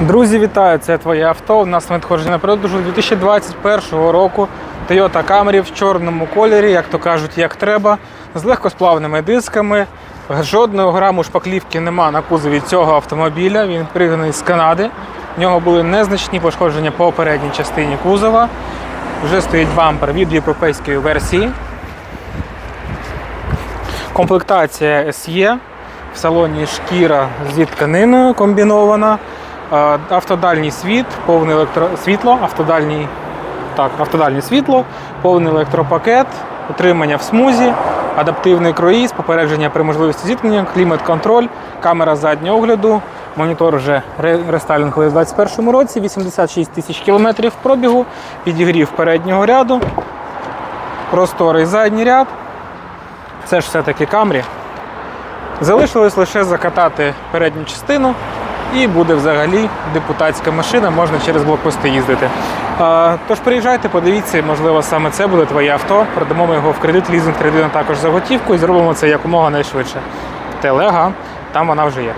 Друзі, вітаю! Це твоє авто. У нас надходження на продажу 2021 року. Toyota Camry в чорному кольорі, як то кажуть, як треба, з легкосплавними дисками. Жодного граму шпаклівки нема на кузові цього автомобіля. Він пригнаний з Канади. В нього були незначні пошкодження по передній частині кузова. Вже стоїть бампер від європейської версії. Комплектація SE. В салоні шкіра зі тканиною комбінована. Автодальній світ, повне електро... світло, автодальній... Так, автодальнє світло, повний електропакет, утримання в смузі, адаптивний круїз, попередження при можливості зіткнення, клімат-контроль, камера заднього огляду, монітор вже ре- рестайлінговий в 2021 році, 86 тисяч кілометрів пробігу, підігрів переднього ряду, просторий задній ряд. Це ж все-таки Камрі. Залишилось лише закатати передню частину, і буде взагалі депутатська машина, можна через блокпости їздити. Тож приїжджайте, подивіться, можливо, саме це буде твоє авто. Продамо ми його в кредит, лізинг кредитом також за готівку і зробимо це якомога найшвидше. Телега, там вона вже є.